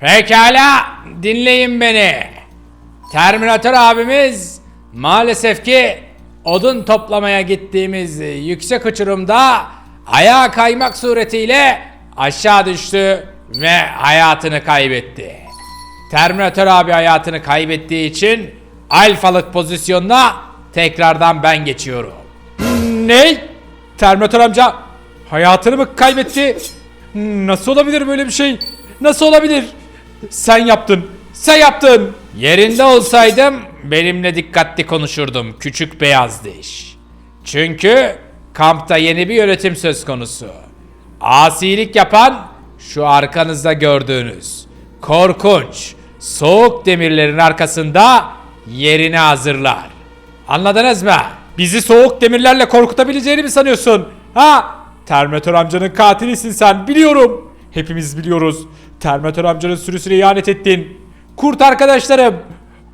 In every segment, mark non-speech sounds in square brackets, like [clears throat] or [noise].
Pekala dinleyin beni. Terminator abimiz maalesef ki odun toplamaya gittiğimiz yüksek uçurumda ayağa kaymak suretiyle aşağı düştü ve hayatını kaybetti. Terminator abi hayatını kaybettiği için alfalık pozisyonuna tekrardan ben geçiyorum. Ne? Terminator amca hayatını mı kaybetti? Nasıl olabilir böyle bir şey? Nasıl olabilir? Sen yaptın. Sen yaptın. Yerinde olsaydım benimle dikkatli konuşurdum küçük beyaz diş. Çünkü kampta yeni bir yönetim söz konusu. Asilik yapan şu arkanızda gördüğünüz korkunç soğuk demirlerin arkasında yerini hazırlar. Anladınız mı? Bizi soğuk demirlerle korkutabileceğini mi sanıyorsun? Ha? Terminator amcanın katilisin sen biliyorum. Hepimiz biliyoruz. Terminator amcanın sürüsüne ihanet ettin. Kurt arkadaşlarım.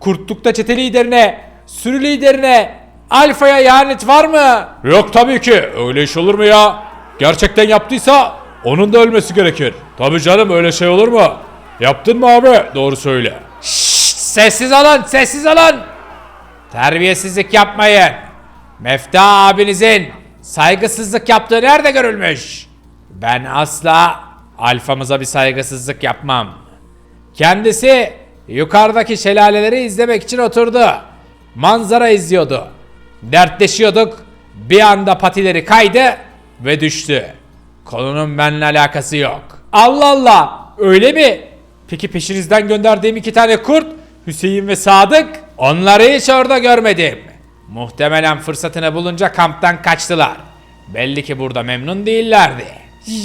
Kurtlukta çete liderine, sürü liderine, Alfa'ya ihanet var mı? Yok tabii ki. Öyle iş olur mu ya? Gerçekten yaptıysa onun da ölmesi gerekir. Tabii canım öyle şey olur mu? Yaptın mı abi? Doğru söyle. Şşş, sessiz olun, sessiz olun. Terbiyesizlik yapmayın. Mefta abinizin saygısızlık yaptığı nerede görülmüş? Ben asla alfamıza bir saygısızlık yapmam. Kendisi yukarıdaki şelaleleri izlemek için oturdu. Manzara izliyordu. Dertleşiyorduk. Bir anda patileri kaydı ve düştü. Konunun benimle alakası yok. Allah Allah öyle mi? Peki peşinizden gönderdiğim iki tane kurt Hüseyin ve Sadık onları hiç orada görmedim. Muhtemelen fırsatını bulunca kamptan kaçtılar. Belli ki burada memnun değillerdi.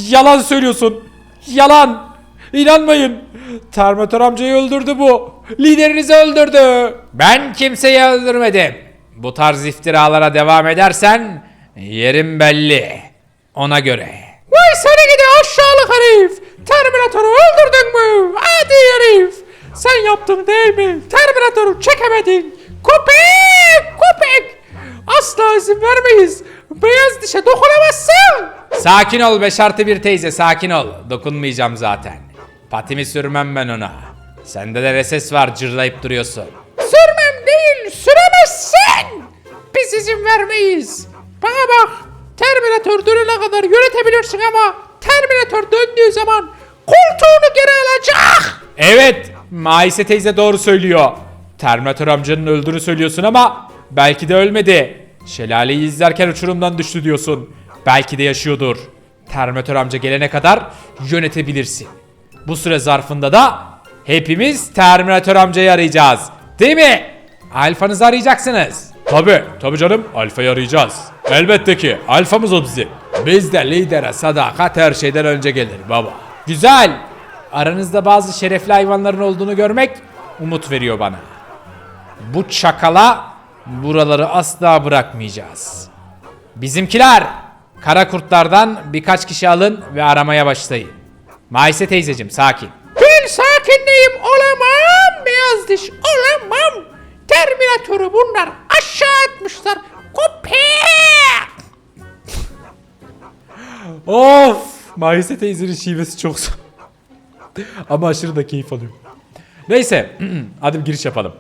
Yalan söylüyorsun. Yalan. İnanmayın. Terminator amcayı öldürdü bu. Liderinizi öldürdü. Ben kimseyi öldürmedim. Bu tarz iftiralara devam edersen yerim belli. Ona göre. Vay seni gidi aşağılık herif. Terminator'u öldürdün mü? Hadi herif. Sen yaptın değil mi? Terminator'u çekemedin. Köpek! Köpek! Asla izin vermeyiz. Beyaz dişe dokunamazsın. Sakin ol beş artı bir teyze sakin ol. Dokunmayacağım zaten. Patimi sürmem ben ona. Sende de reses var cırlayıp duruyorsun. Sürmem değil süremezsin. Biz izin vermeyiz. Bana bak. Terminator dönene kadar yönetebilirsin ama Terminator döndüğü zaman koltuğunu geri alacak. Evet, Maise teyze doğru söylüyor. Terminator amcanın öldüğünü söylüyorsun ama belki de ölmedi. Şelaleyi izlerken uçurumdan düştü diyorsun. Belki de yaşıyordur. Terminator amca gelene kadar yönetebilirsin. Bu süre zarfında da hepimiz Terminator amcayı arayacağız. Değil mi? Alfanızı arayacaksınız. Tabi, tabi canım. Alfa'yı arayacağız. Elbette ki. Alfamız o bizim. Bizde lidere sadakat her şeyden önce gelir baba. Güzel. Aranızda bazı şerefli hayvanların olduğunu görmek umut veriyor bana. Bu çakala buraları asla bırakmayacağız. Bizimkiler kara kurtlardan birkaç kişi alın ve aramaya başlayın. Maise teyzecim sakin. Ben sakindeyim olamam beyaz diş olamam. Terminatörü bunlar aşağı atmışlar. Köpek! Of! Maise teyzenin şivesi çok. Ama aşırı da keyif alıyorum. Neyse [clears throat] hadi bir giriş yapalım.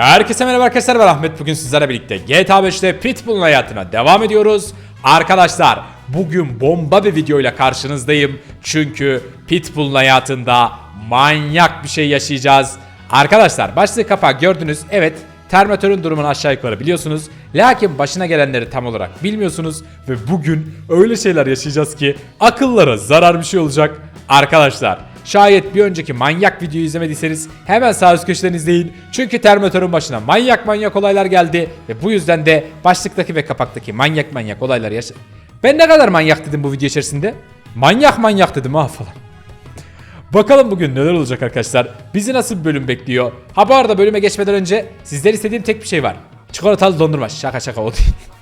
Herkese merhaba arkadaşlar ben Ahmet bugün sizlerle birlikte GTA 5'te Pitbull'un hayatına devam ediyoruz. Arkadaşlar bugün bomba bir videoyla karşınızdayım. Çünkü Pitbull'un hayatında manyak bir şey yaşayacağız. Arkadaşlar başlığı kapağı gördünüz. Evet Terminator'un durumunu aşağı yukarı biliyorsunuz. Lakin başına gelenleri tam olarak bilmiyorsunuz. Ve bugün öyle şeyler yaşayacağız ki akıllara zarar bir şey olacak. Arkadaşlar Şayet bir önceki manyak videoyu izlemediyseniz hemen sağ üst köşeden izleyin. Çünkü Terminator'un başına manyak manyak olaylar geldi ve bu yüzden de başlıktaki ve kapaktaki manyak manyak olaylar yaşa... Ben ne kadar manyak dedim bu video içerisinde? Manyak manyak dedim ha falan. Bakalım bugün neler olacak arkadaşlar. Bizi nasıl bir bölüm bekliyor? Ha bu arada bölüme geçmeden önce sizden istediğim tek bir şey var. Çikolatalı dondurma. Şaka şaka o değil. [laughs]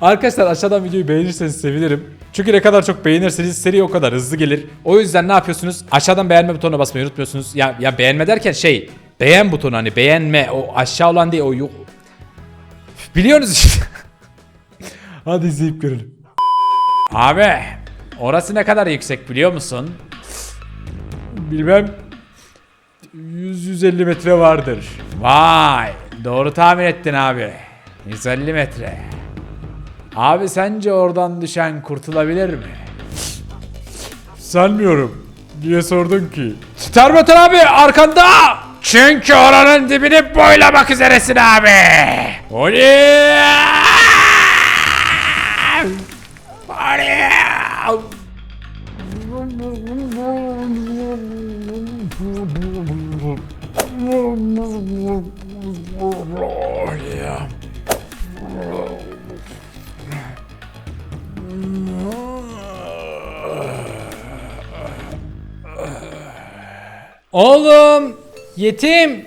Arkadaşlar aşağıdan videoyu beğenirseniz sevinirim. Çünkü ne kadar çok beğenirseniz seri o kadar hızlı gelir. O yüzden ne yapıyorsunuz? Aşağıdan beğenme butonuna basmayı unutmuyorsunuz. Ya, ya beğenme derken şey beğen butonu hani beğenme o aşağı olan değil o yok. Biliyorsunuz işte. [laughs] Hadi izleyip görelim. Abi orası ne kadar yüksek biliyor musun? Bilmem 100-150 metre vardır. Vay doğru tahmin ettin abi. 150 metre. Abi sence oradan düşen kurtulabilir mi? Sanmıyorum. Niye sordun ki? Termotor abi arkanda. Çünkü oranın dibini boylamak üzeresin abi. Oley! Oğlum yetim.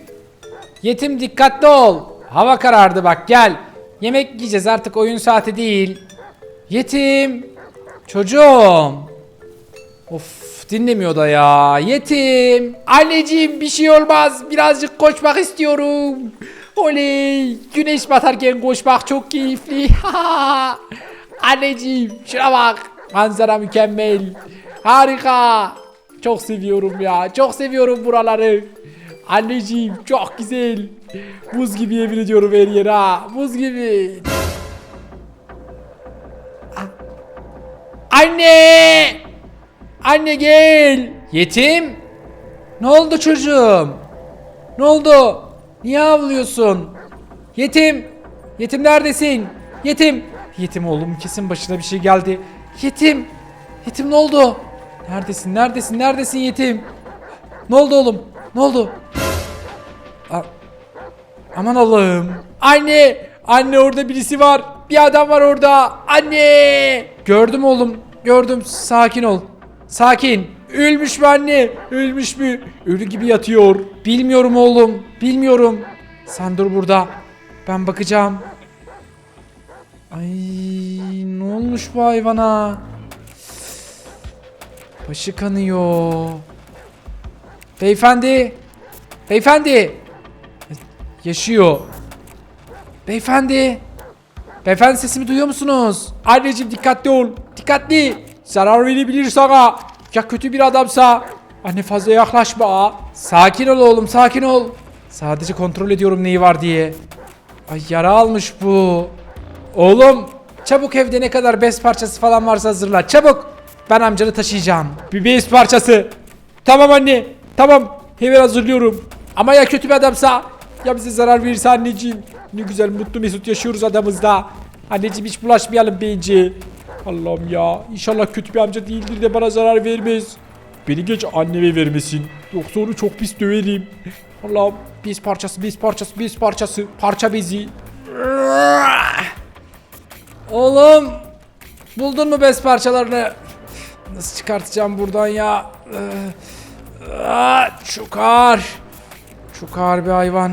Yetim dikkatli ol. Hava karardı bak gel. Yemek yiyeceğiz artık oyun saati değil. Yetim. Çocuğum. Of dinlemiyor da ya. Yetim. Anneciğim bir şey olmaz. Birazcık koşmak istiyorum. Oley. Güneş batarken koşmak çok keyifli. [laughs] Anneciğim şuna bak. Manzara mükemmel. Harika. Çok seviyorum ya. Çok seviyorum buraları. Anneciğim çok güzel. Buz gibi yemin ediyorum her yer ha. Buz gibi. Anne! Anne gel. Yetim? Ne oldu çocuğum? Ne oldu? Niye ağlıyorsun? Yetim! Yetim neredesin? Yetim! Yetim oğlum kesin başına bir şey geldi. Yetim! Yetim ne oldu? Neredesin? Neredesin? Neredesin yetim? Ne oldu oğlum? Ne oldu? A- Aman Allah'ım. Anne! Anne orada birisi var. Bir adam var orada. Anne! Gördüm oğlum. Gördüm. Sakin ol. Sakin. Ölmüş mü anne? Ölmüş mü? Ölü gibi yatıyor. Bilmiyorum oğlum. Bilmiyorum. Sen dur burada. Ben bakacağım. Ay ne olmuş bu hayvana? Başı kanıyor. Beyefendi. Beyefendi. Yaşıyor. Beyefendi. Beyefendi sesimi duyuyor musunuz? Anneciğim dikkatli ol. Dikkatli. Zarar verebilir sana. Ya kötü bir adamsa. Anne fazla yaklaşma. Sakin ol oğlum sakin ol. Sadece kontrol ediyorum neyi var diye. Ay yara almış bu. Oğlum çabuk evde ne kadar bez parçası falan varsa hazırla. Çabuk. Ben amcanı taşıyacağım. Bir bez parçası. Tamam anne. Tamam. Hemen hazırlıyorum. Ama ya kötü bir adamsa? Ya bize zarar verirse anneciğim? Ne güzel mutlu mesut yaşıyoruz adamızda. Anneciğim hiç bulaşmayalım bence. Allah'ım ya. İnşallah kötü bir amca değildir de bana zarar vermez. Beni geç anneme vermesin. Yoksa onu çok pis döverim. Allah'ım bez parçası, bez parçası, bez parçası. Parça bezi. Oğlum. Buldun mu bez parçalarını? Nasıl çıkartacağım buradan ya? Ee, Çok ağır. Çok ağır bir hayvan.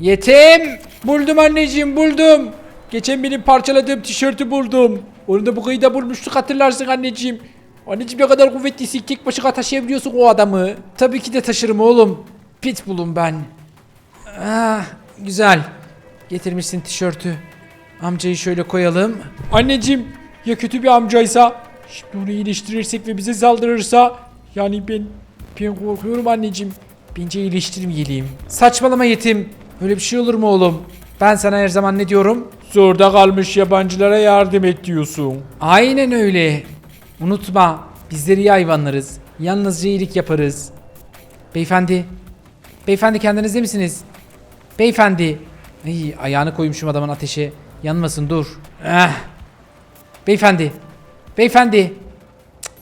Yetim. Buldum anneciğim buldum. Geçen benim parçaladığım tişörtü buldum. Onu da bu kıyıda bulmuştuk hatırlarsın anneciğim. Anneciğim ne kadar kuvvetlisin tek başına taşıyabiliyorsun o adamı. Tabii ki de taşırım oğlum. Pitbull'um ben. Ah, güzel. Getirmişsin tişörtü. Amcayı şöyle koyalım. Anneciğim ya kötü bir amcaysa? Şimdi onu iyileştirirsek ve bize saldırırsa? Yani ben ben korkuyorum anneciğim. Bence iyileştirmeyelim. Saçmalama yetim. Öyle bir şey olur mu oğlum? Ben sana her zaman ne diyorum? Zorda kalmış yabancılara yardım et diyorsun. Aynen öyle. Unutma bizleri iyi hayvanlarız. Yalnızca iyilik yaparız. Beyefendi. Beyefendi kendinizde misiniz? Beyefendi. Ay, ayağını koymuşum adamın ateşe. Yanmasın dur. Eh. Beyefendi. Beyefendi. Cık.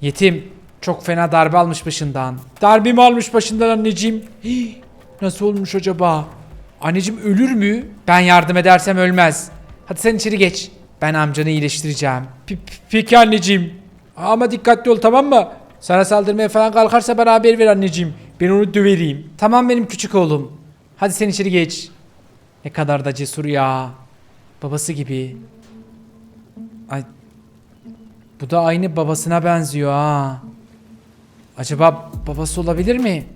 Yetim. Çok fena darbe almış başından. Darbe mi almış başından anneciğim? Hii, nasıl olmuş acaba? Anneciğim ölür mü? Ben yardım edersem ölmez. Hadi sen içeri geç. Ben amcanı iyileştireceğim. P- Peki anneciğim. Ama dikkatli ol tamam mı? Sana saldırmaya falan kalkarsa bana haber ver anneciğim. Ben onu dövereyim. Tamam benim küçük oğlum. Hadi sen içeri geç. Ne kadar da cesur ya. Babası gibi. Ay. Bu da aynı babasına benziyor ha. Acaba babası olabilir mi?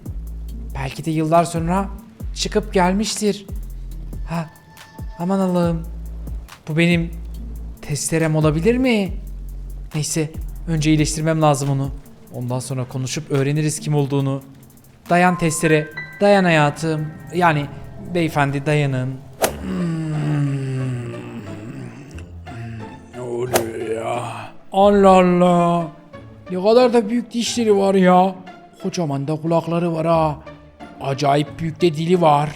Belki de yıllar sonra çıkıp gelmiştir. Ha. Aman Allah'ım. Bu benim testerem olabilir mi? Neyse Önce iyileştirmem lazım onu. Ondan sonra konuşup öğreniriz kim olduğunu. Dayan testere. Dayan hayatım. Yani beyefendi dayanın. Ne [clears throat] Allah Allah. Ne kadar da büyük dişleri var ya. Kocaman da kulakları var ha. Acayip büyük de dili var.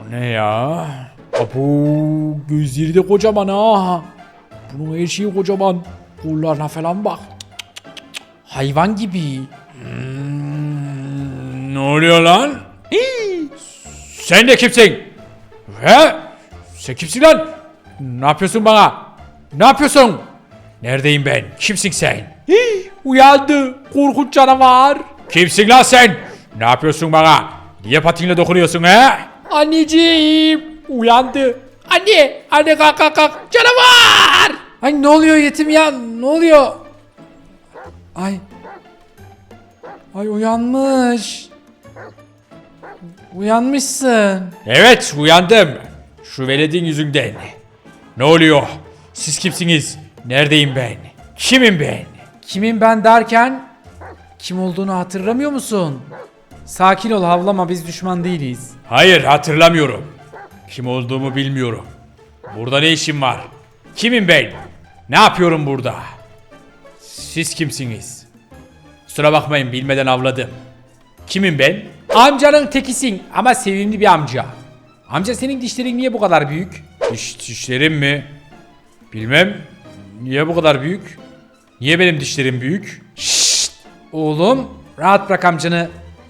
O ne ya? Abu gözleri de kocaman ha. Bunun her şeyi kocaman. Kollarına falan bak. Hayvan gibi. Hmm, ne oluyor lan? Sen de kimsin? He? Sen kimsin lan? Ne yapıyorsun bana? Ne yapıyorsun? Neredeyim ben? Kimsin sen? Hii, uyandı. Korkunç canavar. Kimsin lan sen? Ne yapıyorsun bana? Niye patinle dokunuyorsun he? Anneciğim. Uyandı. Anne. Anne kalk kalk kalk. Canavar. Ay ne oluyor yetim ya? Ne oluyor? Ay. Ay uyanmış. Uyanmışsın. Evet uyandım. Şu veledin yüzünden. Ne oluyor? Siz kimsiniz? Neredeyim ben? Kimim ben? Kimim ben derken kim olduğunu hatırlamıyor musun? Sakin ol havlama biz düşman değiliz. Hayır hatırlamıyorum. Kim olduğumu bilmiyorum. Burada ne işim var? Kimim ben? Ne yapıyorum burada? Siz kimsiniz? Kusura bakmayın bilmeden avladım. Kimim ben? Amcanın tekisin ama sevimli bir amca. Amca senin dişlerin niye bu kadar büyük? Diş, dişlerim mi? Bilmem. Niye bu kadar büyük? Niye benim dişlerim büyük? Şşt! Oğlum rahat bırak amcanı.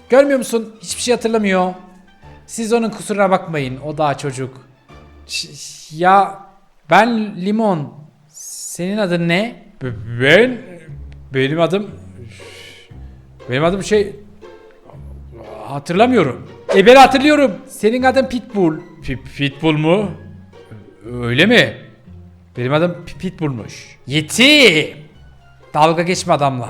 Görmüyor musun? Hiçbir şey hatırlamıyor. Siz onun kusuruna bakmayın. O daha çocuk. Ş- ya ben Limon. Senin adın ne? Ben benim adım benim adım şey hatırlamıyorum. E ben hatırlıyorum. Senin adın Pitbull. Pitbull mu? Öyle mi? Benim adım P- Pitbull'muş. Yetim. Dalga geçme adamla.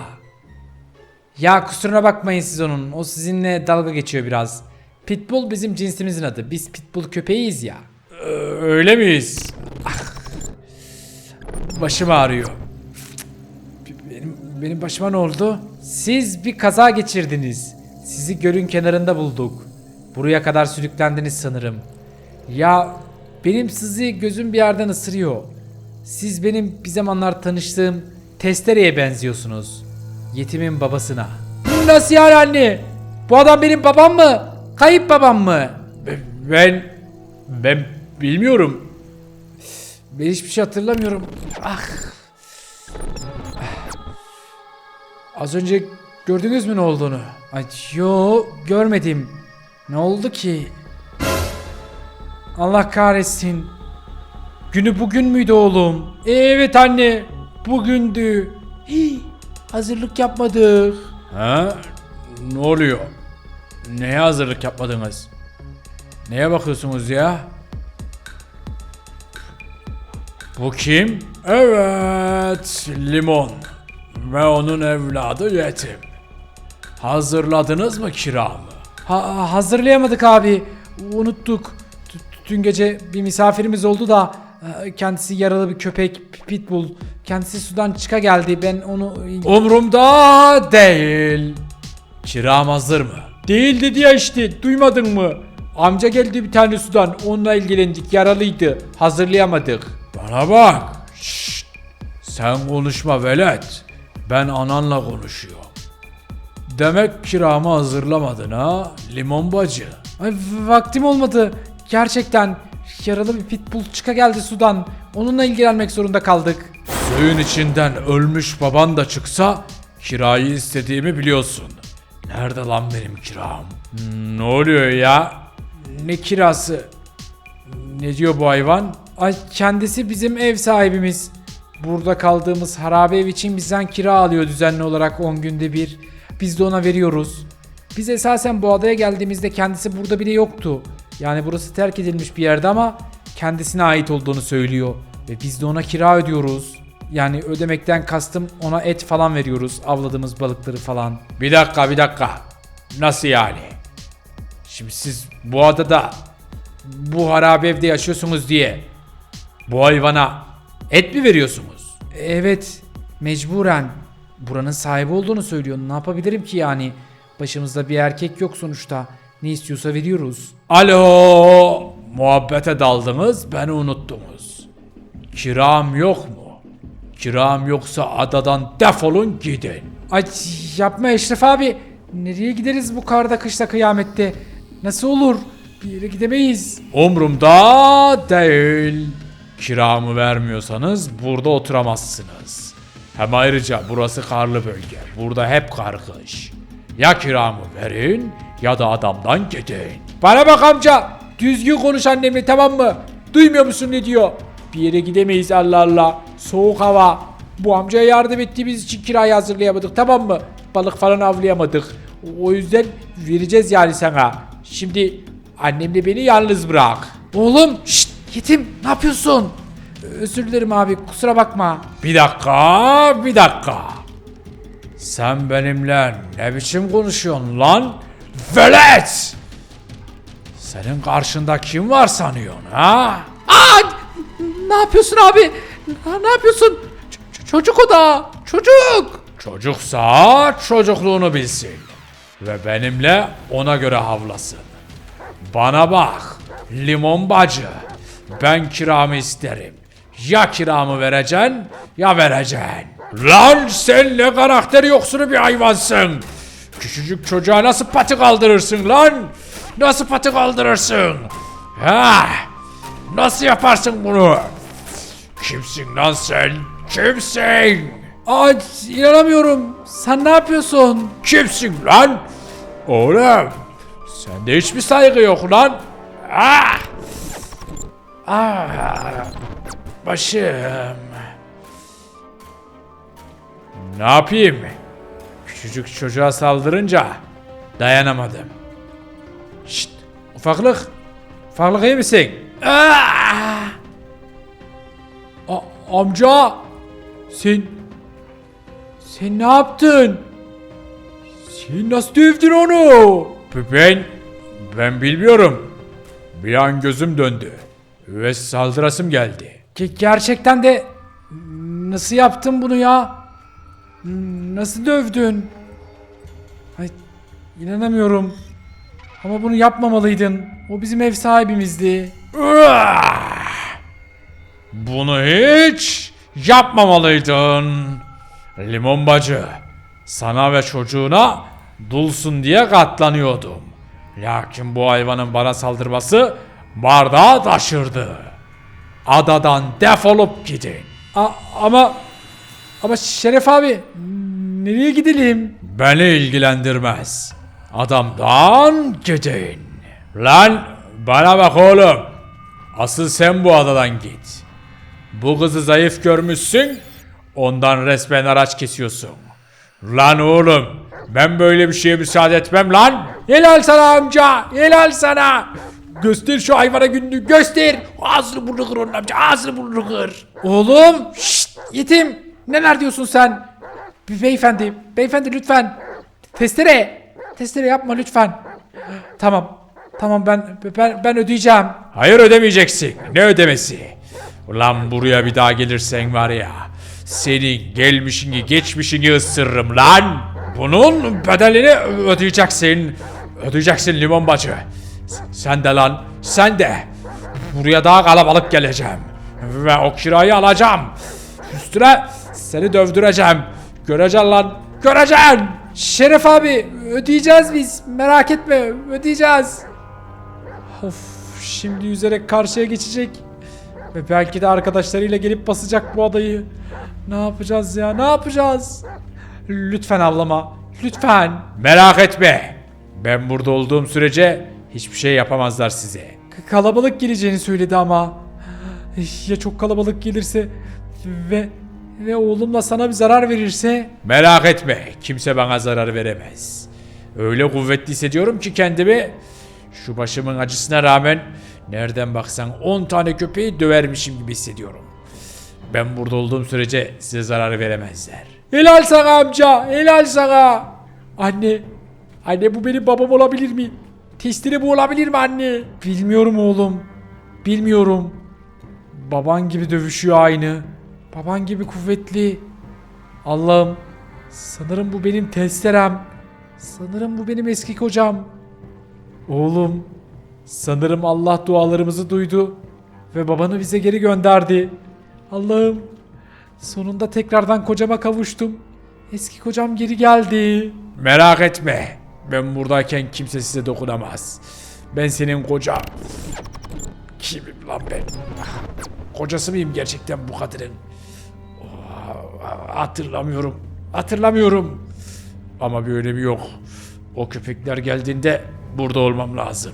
Ya kusuruna bakmayın siz onun. O sizinle dalga geçiyor biraz. Pitbull bizim cinsimizin adı. Biz Pitbull köpeğiyiz ya. Öyle miyiz? Ah. Başım ağrıyor. Benim, benim başıma ne oldu? Siz bir kaza geçirdiniz. Sizi gölün kenarında bulduk. Buraya kadar sürüklendiniz sanırım. Ya benim sizi gözüm bir yerden ısırıyor. Siz benim bir zamanlar tanıştığım testereye benziyorsunuz. Yetimin babasına. Nasıl yani anne? Bu adam benim babam mı? Kayıp babam mı? Ben ben bilmiyorum. Ben hiçbir şey hatırlamıyorum. Ah. Az önce gördünüz mü ne olduğunu? Ay yo görmedim. Ne oldu ki? Allah kahretsin. Günü bugün müydü oğlum? Evet anne. Bugündü. Hii, hazırlık yapmadık. Ha? Ne oluyor? Neye hazırlık yapmadınız? Neye bakıyorsunuz ya? Bu kim? Evet, Limon. Ve onun evladı Yetim. Hazırladınız mı kiramı? Ha, hazırlayamadık abi. Unuttuk. T- Dün gece bir misafirimiz oldu da e, kendisi yaralı bir köpek pitbull. Kendisi sudan çıka geldi. Ben onu umrumda değil. Kiram hazır mı? Değil dedi ya işte. Duymadın mı? Amca geldi bir tane sudan. Onunla ilgilendik. Yaralıydı. Hazırlayamadık. Bana bak. Şşt. Sen konuşma velet. Ben ananla konuşuyorum. Demek kiramı hazırlamadın ha limon bacı. Ay vaktim olmadı. Gerçekten yaralı bir pitbull çıka geldi sudan. Onunla ilgilenmek zorunda kaldık. Suyun içinden ölmüş baban da çıksa kirayı istediğimi biliyorsun. Nerede lan benim kiram? Hmm, Ne oluyor ya? Ne kirası? Ne diyor bu hayvan? Ay kendisi bizim ev sahibimiz. Burada kaldığımız harabe ev için bizden kira alıyor düzenli olarak 10 günde bir. Biz de ona veriyoruz. Biz esasen bu adaya geldiğimizde kendisi burada bile yoktu. Yani burası terk edilmiş bir yerde ama kendisine ait olduğunu söylüyor. Ve biz de ona kira ödüyoruz. Yani ödemekten kastım ona et falan veriyoruz. Avladığımız balıkları falan. Bir dakika bir dakika. Nasıl yani? Şimdi siz bu adada bu harabe evde yaşıyorsunuz diye Bu hayvana et mi veriyorsunuz? Evet, mecburen. Buranın sahibi olduğunu söylüyor. Ne yapabilirim ki yani? Başımızda bir erkek yok sonuçta. Ne istiyorsa veriyoruz. Alo, muhabbete daldınız, beni unuttunuz. Kiram yok mu? Kiram yoksa adadan defolun gidin. Ay yapma Eşref abi. Nereye gideriz bu karda kışta kıyamette? Nasıl olur? Bir yere gidemeyiz. Umrumda değil. Kiramı vermiyorsanız burada oturamazsınız. Hem ayrıca burası karlı bölge. Burada hep kar kış. Ya kiramı verin ya da adamdan gidin. Bana bak amca. Düzgün konuş annemle tamam mı? Duymuyor musun ne diyor? Bir yere gidemeyiz Allah Allah. Soğuk hava. Bu amcaya yardım ettiğimiz için kirayı hazırlayamadık tamam mı? Balık falan avlayamadık. O yüzden vereceğiz yani sana. Şimdi annemle beni yalnız bırak. Oğlum şşt yetim ne yapıyorsun? Özür dilerim abi kusura bakma. Bir dakika, bir dakika. Sen benimle ne biçim konuşuyorsun lan? Velet! Senin karşında kim var sanıyorsun ha? Aa, ne yapıyorsun abi? Ne yapıyorsun? Ç- çocuk o da. Çocuk. Çocuksa çocukluğunu bilsin. Ve benimle ona göre havlasın. Bana bak, limon bacı. Ben kiramı isterim. Ya kiramı vereceksin ya vereceksin. Lan sen ne karakter yoksunu bir hayvansın. Küçücük çocuğa nasıl pati kaldırırsın lan? Nasıl pati kaldırırsın? Ha? Nasıl yaparsın bunu? Kimsin lan sen? Kimsin? Ay inanamıyorum. Sen ne yapıyorsun? Kimsin lan? Oğlum, sende hiçbir saygı yok lan. Ah! Ah! Başım. Ne yapayım? Küçücük çocuğa saldırınca dayanamadım. Şşt, ufaklık. Ufaklık iyi misin? Ah! A- amca. Sen sen ne yaptın? Sen nasıl dövdün onu? Ben, ben bilmiyorum. Bir an gözüm döndü. Ve saldırasım geldi. Ge- gerçekten de nasıl yaptın bunu ya? Nasıl dövdün? Ay inanamıyorum. Ama bunu yapmamalıydın. O bizim ev sahibimizdi. Ah! Bunu hiç yapmamalıydın. Limon bacı, sana ve çocuğuna dulsun diye katlanıyordum. Lakin bu hayvanın bana saldırması bardağı taşırdı. Adadan defolup gidin. A- ama ama Şeref abi nereye gidelim? Beni ilgilendirmez. Adamdan gidin. Lan bana bak oğlum. Asıl sen bu adadan git. Bu kızı zayıf görmüşsün. Ondan resmen araç kesiyorsun. Lan oğlum ben böyle bir şeye müsaade etmem lan. Helal sana amca. Helal sana. Göster şu hayvana günlüğü göster. Ağzını burnunu kır onun amca. Ağzını burnunu kır. Oğlum. Şşt yetim. Neler diyorsun sen? Be- Beyefendi. Beyefendi lütfen. Testere. Testere yapma lütfen. Tamam. Tamam ben ben ben ödeyeceğim. Hayır ödemeyeceksin. Ne ödemesi? Ulan buraya bir daha gelirsen var ya. Senin gelmişini geçmişini ısırırım lan. Bunun bedelini ödeyeceksin. Ödeyeceksin limon bacı. Sen de lan. Sen de. Buraya daha kalabalık geleceğim. Ve o kirayı alacağım. Üstüne seni dövdüreceğim. Göreceksin lan. Göreceksin. Şeref abi ödeyeceğiz biz. Merak etme ödeyeceğiz. Of şimdi yüzerek karşıya geçecek. Ve belki de arkadaşlarıyla gelip basacak bu adayı. Ne yapacağız ya ne yapacağız? Lütfen avlama. Lütfen. Merak etme. Ben burada olduğum sürece hiçbir şey yapamazlar size. K- kalabalık geleceğini söyledi ama. Ya çok kalabalık gelirse ve ve oğlumla sana bir zarar verirse? Merak etme, kimse bana zarar veremez. Öyle kuvvetli hissediyorum ki kendimi şu başımın acısına rağmen nereden baksan 10 tane köpeği dövermişim gibi hissediyorum. Ben burada olduğum sürece size zarar veremezler. Helal sana amca, helal sana. Anne, anne bu benim babam olabilir mi? Testleri bu olabilir mi anne? Bilmiyorum oğlum, bilmiyorum. Baban gibi dövüşüyor aynı. Baban gibi kuvvetli. Allah'ım. Sanırım bu benim testerem. Sanırım bu benim eski kocam. Oğlum. Sanırım Allah dualarımızı duydu. Ve babanı bize geri gönderdi. Allah'ım. Sonunda tekrardan kocama kavuştum. Eski kocam geri geldi. Merak etme. Ben buradayken kimse size dokunamaz. Ben senin kocan. Kimim lan ben? Kocası mıyım gerçekten bu kadının? Hatırlamıyorum. Hatırlamıyorum. Ama bir önemi yok. O köpekler geldiğinde burada olmam lazım.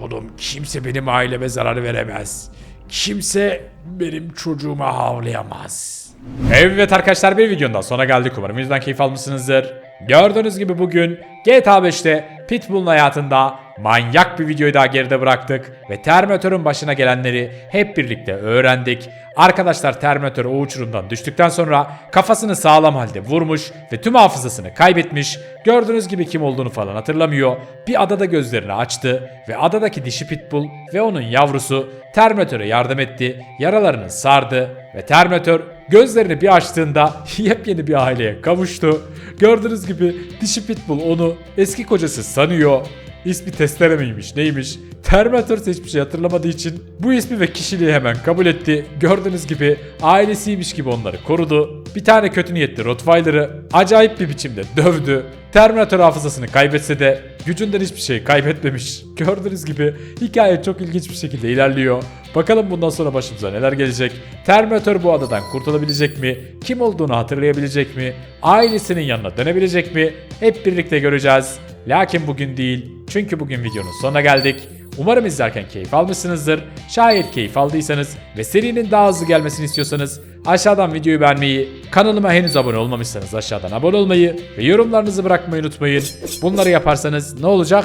Oğlum kimse benim aileme zarar veremez. Kimse benim çocuğuma havlayamaz. Evet arkadaşlar bir videonun daha sona geldik. Umarım yüzden keyif almışsınızdır. Gördüğünüz gibi bugün GTA 5'te Pitbull'un hayatında manyak bir videoyu daha geride bıraktık. Ve Terminator'un başına gelenleri hep birlikte öğrendik. Arkadaşlar Terminator o uçurumdan düştükten sonra kafasını sağlam halde vurmuş ve tüm hafızasını kaybetmiş. Gördüğünüz gibi kim olduğunu falan hatırlamıyor. Bir adada gözlerini açtı ve adadaki dişi Pitbull ve onun yavrusu Terminator'a yardım etti. Yaralarını sardı ve Terminator gözlerini bir açtığında [laughs] yepyeni bir aileye kavuştu. Gördüğünüz gibi dişi Pitbull onu eski kocası sanıyor. İsmi Testere miymiş neymiş? Terminator hiçbir şey hatırlamadığı için bu ismi ve kişiliği hemen kabul etti. Gördüğünüz gibi ailesiymiş gibi onları korudu. Bir tane kötü niyetli Rottweiler'ı acayip bir biçimde dövdü. Terminator hafızasını kaybetse de gücünden hiçbir şey kaybetmemiş. Gördüğünüz gibi hikaye çok ilginç bir şekilde ilerliyor. Bakalım bundan sonra başımıza neler gelecek? Terminator bu adadan kurtulabilecek mi? Kim olduğunu hatırlayabilecek mi? Ailesinin yanına dönebilecek mi? Hep birlikte göreceğiz. Lakin bugün değil. Çünkü bugün videonun sonuna geldik. Umarım izlerken keyif almışsınızdır. Şayet keyif aldıysanız ve serinin daha hızlı gelmesini istiyorsanız aşağıdan videoyu beğenmeyi, kanalıma henüz abone olmamışsanız aşağıdan abone olmayı ve yorumlarınızı bırakmayı unutmayın. Bunları yaparsanız ne olacak?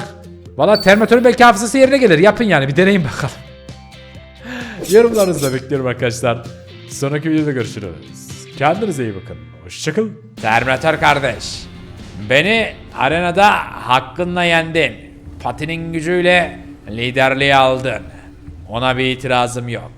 Valla Terminator'un belki hafızası yerine gelir. Yapın yani bir deneyin bakalım. [laughs] Yorumlarınızı da bekliyorum arkadaşlar. Sonraki videoda görüşürüz. Kendinize iyi bakın. Hoşçakalın. Terminator kardeş. Beni arenada hakkınla yendin. Patinin gücüyle liderliği aldın. Ona bir itirazım yok.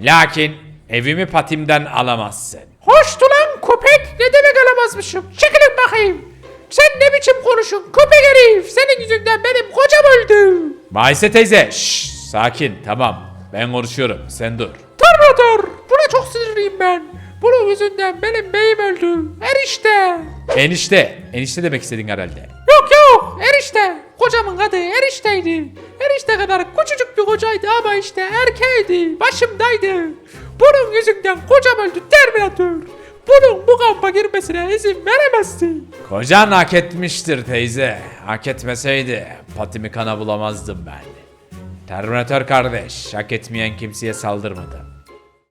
Lakin evimi patimden alamazsın. Hoştu lan köpek. Ne demek alamazmışım? Çekilin bakayım. Sen ne biçim konuşun köpek herif. Senin yüzünden benim kocam öldü. Maise teyze, şşş, sakin, tamam. Ben konuşuyorum, sen dur. Terminator. Buna çok sinirliyim ben. Bunun yüzünden benim beyim öldü. Erişte. Enişte, enişte demek istedin herhalde. Yok yok erişte. Kocamın adı erişteydi. Erişte kadar küçücük bir kocaydı ama işte erkeğiydi. Başımdaydı. Bunun yüzünden kocam öldü Terminator. Bunun bu kampa girmesine izin veremezsin. Kocan hak etmiştir teyze. Hak etmeseydi patimi kana bulamazdım ben. Terminator kardeş, hak etmeyen kimseye saldırmadı.